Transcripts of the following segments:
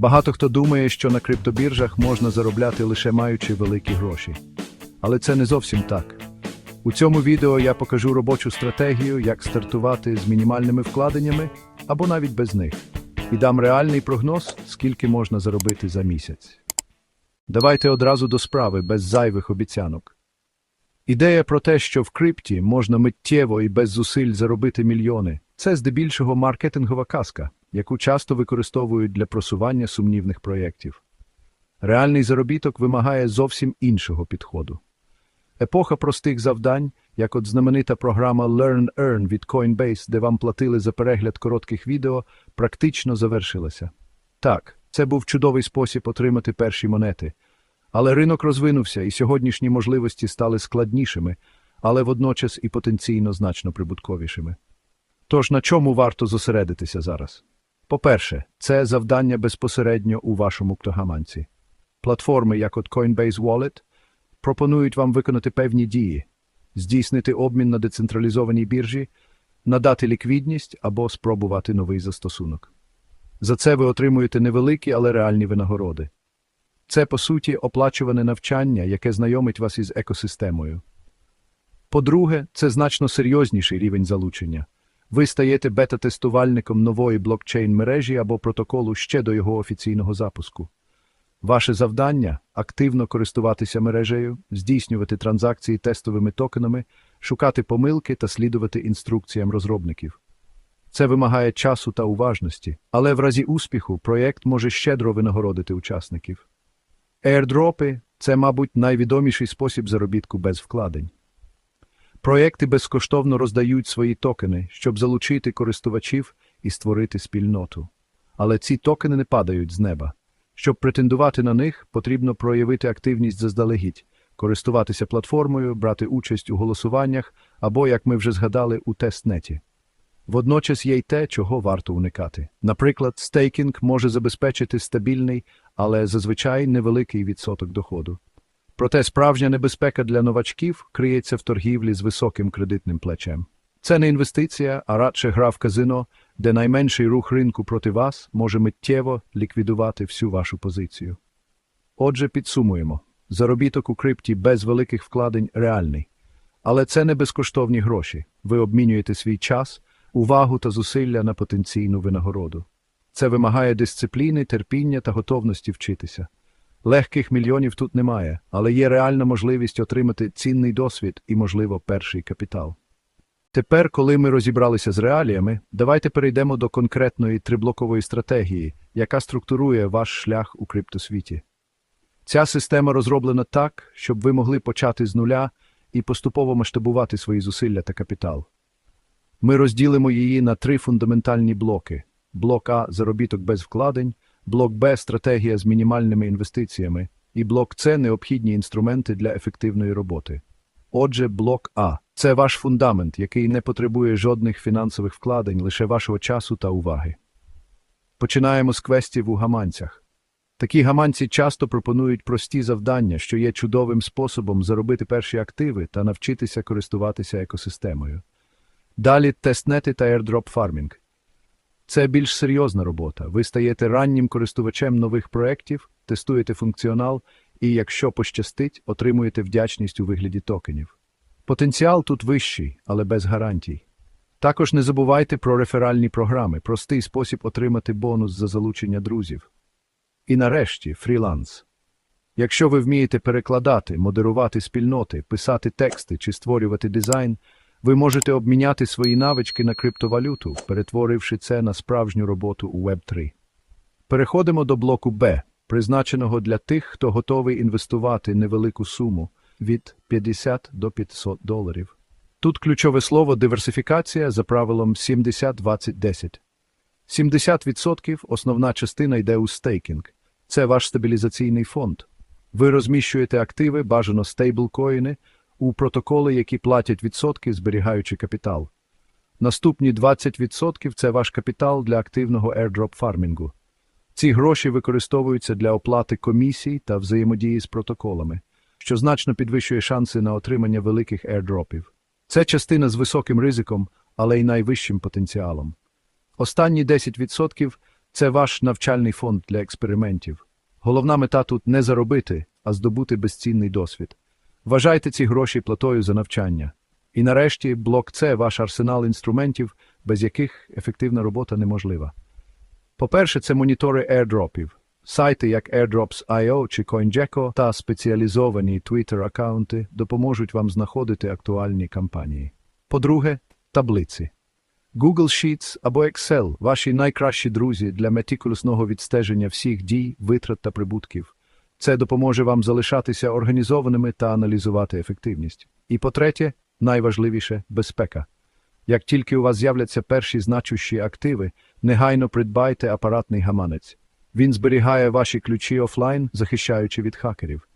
Багато хто думає, що на криптобіржах можна заробляти лише маючи великі гроші. Але це не зовсім так. У цьому відео я покажу робочу стратегію, як стартувати з мінімальними вкладеннями або навіть без них, і дам реальний прогноз, скільки можна заробити за місяць. Давайте одразу до справи, без зайвих обіцянок. Ідея про те, що в крипті можна миттєво і без зусиль заробити мільйони, це здебільшого маркетингова казка, яку часто використовують для просування сумнівних проєктів. Реальний заробіток вимагає зовсім іншого підходу. Епоха простих завдань, як от знаменита програма Learn Earn від Coinbase, де вам платили за перегляд коротких відео, практично завершилася. Так, це був чудовий спосіб отримати перші монети. Але ринок розвинувся, і сьогоднішні можливості стали складнішими, але водночас і потенційно значно прибутковішими. Тож на чому варто зосередитися зараз? По-перше, це завдання безпосередньо у вашому ктогаманці. Платформи, як от Coinbase Wallet, пропонують вам виконати певні дії, здійснити обмін на децентралізованій біржі, надати ліквідність або спробувати новий застосунок. За це ви отримуєте невеликі, але реальні винагороди. Це, по суті, оплачуване навчання, яке знайомить вас із екосистемою. По-друге, це значно серйозніший рівень залучення. Ви стаєте бета-тестувальником нової блокчейн-мережі або протоколу ще до його офіційного запуску. Ваше завдання активно користуватися мережею, здійснювати транзакції тестовими токенами, шукати помилки та слідувати інструкціям розробників. Це вимагає часу та уважності, але в разі успіху проєкт може щедро винагородити учасників. Airdropи – це, мабуть, найвідоміший спосіб заробітку без вкладень. Проєкти безкоштовно роздають свої токени, щоб залучити користувачів і створити спільноту. Але ці токени не падають з неба. Щоб претендувати на них, потрібно проявити активність заздалегідь, користуватися платформою, брати участь у голосуваннях або, як ми вже згадали, у тестнеті. Водночас є й те, чого варто уникати. Наприклад, стейкінг може забезпечити стабільний, але зазвичай невеликий відсоток доходу. Проте справжня небезпека для новачків криється в торгівлі з високим кредитним плечем. Це не інвестиція, а радше гра в казино, де найменший рух ринку проти вас може миттєво ліквідувати всю вашу позицію. Отже, підсумуємо. Заробіток у крипті без великих вкладень реальний. Але це не безкоштовні гроші. Ви обмінюєте свій час, увагу та зусилля на потенційну винагороду. Це вимагає дисципліни, терпіння та готовності вчитися. Легких мільйонів тут немає, але є реальна можливість отримати цінний досвід і, можливо, перший капітал. Тепер, коли ми розібралися з реаліями, давайте перейдемо до конкретної триблокової стратегії, яка структурує ваш шлях у криптосвіті. Ця система розроблена так, щоб ви могли почати з нуля і поступово масштабувати свої зусилля та капітал. Ми розділимо її на три фундаментальні блоки: блок А заробіток без вкладень, блок Б стратегія з мінімальними інвестиціями, і блок С необхідні інструменти для ефективної роботи. Отже, блок А це ваш фундамент, який не потребує жодних фінансових вкладень, лише вашого часу та уваги. Починаємо з квестів у гаманцях. Такі гаманці часто пропонують прості завдання, що є чудовим способом заробити перші активи та навчитися користуватися екосистемою. Далі тестнети та airdrop фармінг. Це більш серйозна робота. Ви стаєте раннім користувачем нових проєктів, тестуєте функціонал і, якщо пощастить, отримуєте вдячність у вигляді токенів. Потенціал тут вищий, але без гарантій. Також не забувайте про реферальні програми, простий спосіб отримати бонус за залучення друзів. І нарешті фріланс. Якщо ви вмієте перекладати, модерувати спільноти, писати тексти чи створювати дизайн, ви можете обміняти свої навички на криптовалюту, перетворивши це на справжню роботу у Web3. Переходимо до блоку Б, призначеного для тих, хто готовий інвестувати невелику суму від 50 до 500 доларів. Тут ключове слово диверсифікація за правилом 70-20-10. 70% основна частина йде у стейкінг. Це ваш стабілізаційний фонд. Ви розміщуєте активи, бажано стейблкоїни, у протоколи, які платять відсотки, зберігаючи капітал. Наступні 20% – це ваш капітал для активного airdrop фармінгу. Ці гроші використовуються для оплати комісій та взаємодії з протоколами, що значно підвищує шанси на отримання великих airdropів. Це частина з високим ризиком, але й найвищим потенціалом. Останні 10% Це ваш навчальний фонд для експериментів. Головна мета тут не заробити, а здобути безцінний досвід. Вважайте ці гроші платою за навчання. І нарешті блок С – ваш арсенал інструментів, без яких ефективна робота неможлива. По-перше, це монітори airdropів. Сайти, як airdrops.io чи CoinGecko та спеціалізовані Twitter-аккаунти допоможуть вам знаходити актуальні кампанії. По-друге, таблиці. Google Sheets або Excel – ваші найкращі друзі для метикулесного відстеження всіх дій, витрат та прибутків. Це допоможе вам залишатися організованими та аналізувати ефективність. І по-третє, найважливіше – безпека. Як тільки у вас з'являться перші значущі активи, негайно придбайте апаратний гаманець. Він зберігає ваші ключі офлайн, захищаючи від хакерів.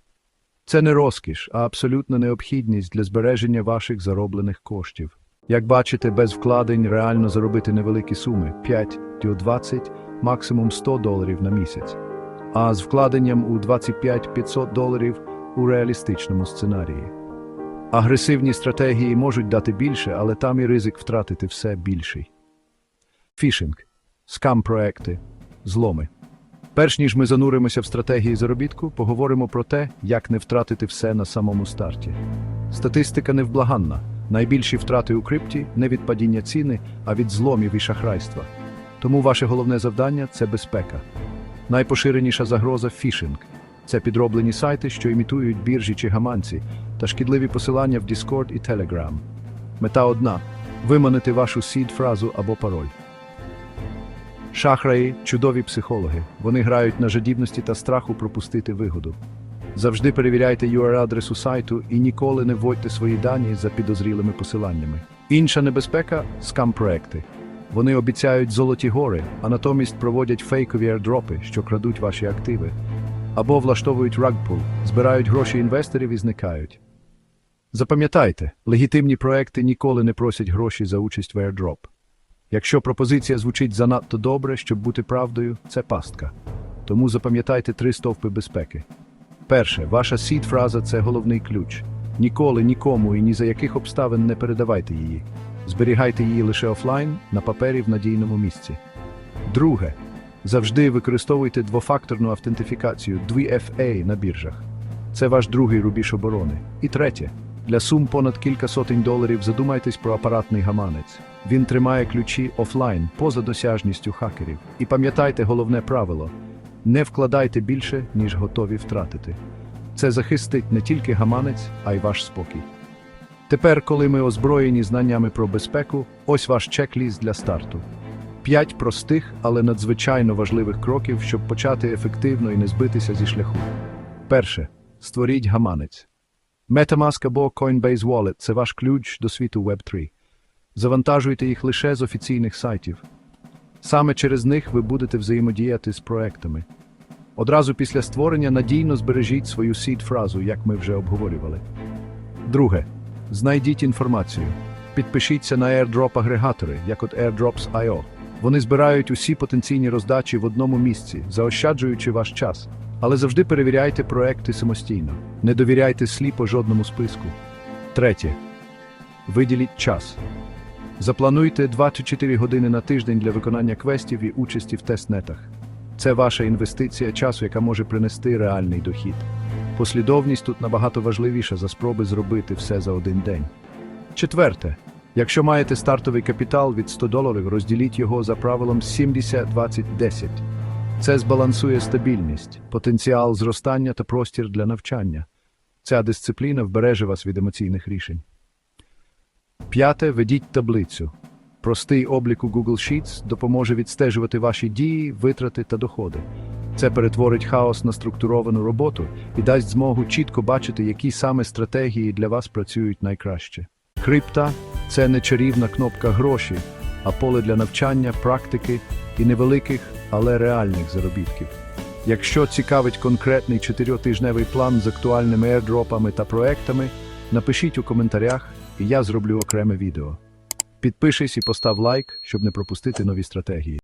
Це не розкіш, а абсолютна необхідність для збереження ваших зароблених коштів. Як бачите, без вкладень реально заробити невеликі суми 5 до 20, максимум 100 доларів на місяць, а з вкладенням у 25-500 доларів у реалістичному сценарії. Агресивні стратегії можуть дати більше, але там і ризик втратити все більший. Фішинг, скам-проекти, зломи. Перш ніж ми зануримося в стратегії заробітку, поговоримо про те, як не втратити все на самому старті. Статистика невблаганна. Найбільші втрати у крипті не від падіння ціни, а від зломів і шахрайства. Тому ваше головне завдання це безпека. Найпоширеніша загроза фішинг. Це підроблені сайти, що імітують біржі чи гаманці, та шкідливі посилання в Discord і Telegram. Мета одна виманити вашу сід-фразу або пароль. Шахраї чудові психологи. Вони грають на жадібності та страху пропустити вигоду. Завжди перевіряйте URL-адресу сайту і ніколи не вводьте свої дані за підозрілими посиланнями. Інша небезпека скам-проекти. Вони обіцяють золоті гори, а натомість проводять фейкові airdропи, що крадуть ваші активи. Або влаштовують рагпул, збирають гроші інвесторів і зникають. Запам'ятайте, легітимні проекти ніколи не просять гроші за участь в airdrop. Якщо пропозиція звучить занадто добре, щоб бути правдою, це пастка. Тому запам'ятайте три стовпи безпеки. Перше, ваша сід-фраза це головний ключ. Ніколи нікому і ні за яких обставин не передавайте її. Зберігайте її лише офлайн, на папері в надійному місці. Друге, завжди використовуйте двофакторну автентифікацію 2FA на біржах. Це ваш другий рубіж оборони. І третє, для сум понад кілька сотень доларів задумайтесь про апаратний гаманець. Він тримає ключі офлайн поза досяжністю хакерів. І пам'ятайте головне правило: не вкладайте більше, ніж готові втратити. Це захистить не тільки гаманець, а й ваш спокій. Тепер, коли ми озброєні знаннями про безпеку, ось ваш чек-ліст для старту. П'ять простих, але надзвичайно важливих кроків, щоб почати ефективно і не збитися зі шляху. Перше. Створіть гаманець. MetaMask або Coinbase Wallet – це ваш ключ до світу Web3. Завантажуйте їх лише з офіційних сайтів. Саме через них ви будете взаємодіяти з проектами. Одразу після створення надійно збережіть свою сід-фразу, як ми вже обговорювали. Друге. Знайдіть інформацію. Підпишіться на airdrop-агрегатори, як от airdrops.io. Вони збирають усі потенційні роздачі в одному місці, заощаджуючи ваш час. Але завжди перевіряйте проекти самостійно. Не довіряйте сліпо жодному списку. Третє. Виділіть час. Заплануйте 24 години на тиждень для виконання квестів і участі в тестнетах. Це ваша інвестиція часу, яка може принести реальний дохід. Послідовність тут набагато важливіша за спроби зробити все за один день. Четверте. Якщо маєте стартовий капітал від 100 доларів, розділіть його за правилом 70-20-10. Це збалансує стабільність, потенціал зростання та простір для навчання. Ця дисципліна вбереже вас від емоційних рішень. П'яте. Ведіть таблицю. Простий облік у Google Sheets допоможе відстежувати ваші дії, витрати та доходи. Це перетворить хаос на структуровану роботу і дасть змогу чітко бачити, які саме стратегії для вас працюють найкраще. Крипта це не чарівна кнопка гроші, а поле для навчання, практики і невеликих, але реальних заробітків. Якщо цікавить конкретний чотирьохтижневий план з актуальними airdropами та проектами, напишіть у коментарях, і я зроблю окреме відео. Підпишись і постав лайк, щоб не пропустити нові стратегії.